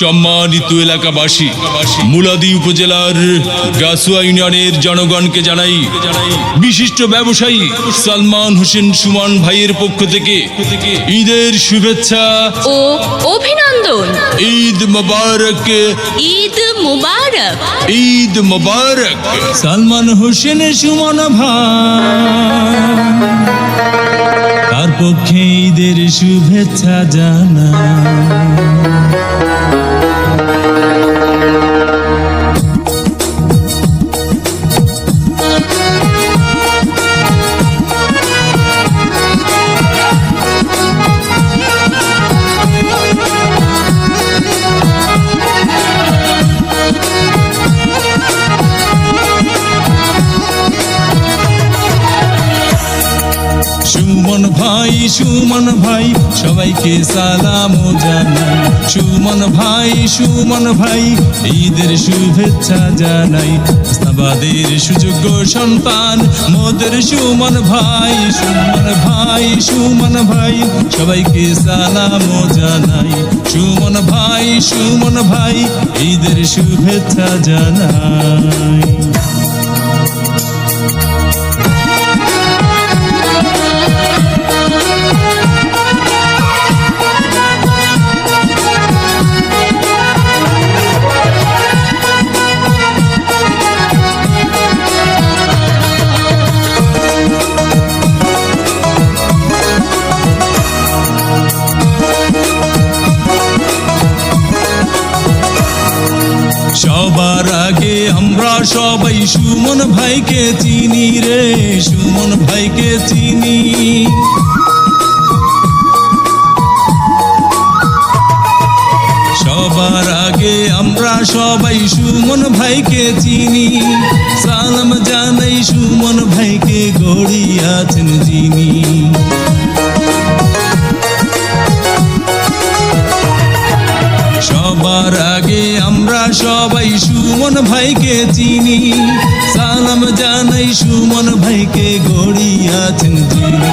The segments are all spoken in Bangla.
সম্মানিত এলাকাবাসী মুলাদি উপজেলার গাছুয়া ইউনিয়নের জনগণকে জানাই বিশিষ্ট ব্যবসায়ী সালমান হোসেন সুমন ভাইয়ের পক্ষ থেকে ঈদের শুভেচ্ছা ও অভিনন্দন। ঈদ মোবারক। ঈদ মুবারক। ঈদ মোবারক। সালমান হোসেন সুমন ভাই তার পক্ষে ঈদের শুভেচ্ছা জানা সুমন ভাই সুমন ভাই, সবাইকে সালাম জানাই। সুমন ভাই সুমন ভাই, ঈদের শুভেচ্ছা জানাই। ইসলামাবাদের সুযোগ্য সন্তান, মোদের সুমন ভাই সুমন ভাই সুমন ভাই, সবাইকে সালাম জানাই। সুমন ভাই সুমন ভাই, ঈদের শুভেচ্ছা জানাই। সবাই সুমন ভাইকে চিনি রে, সুমন ভাইকে চিনি। সবার আগে আমরা সবাই সুমন ভাইকে চিনি। সালাম জানাই সুমন ভাইকে গড়িয়াছেন যিনি। সবার আগে আমরা সবাই সুমন ভাইকে চিনি। সালাম জানাই সুমন ভাইকে গড়িয়াছেন তিনি।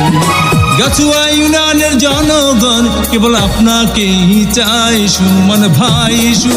গাছুয়া ইউনিয়নের জনগণ, কেবল আপনাকেই চাই সুমন ভাই সু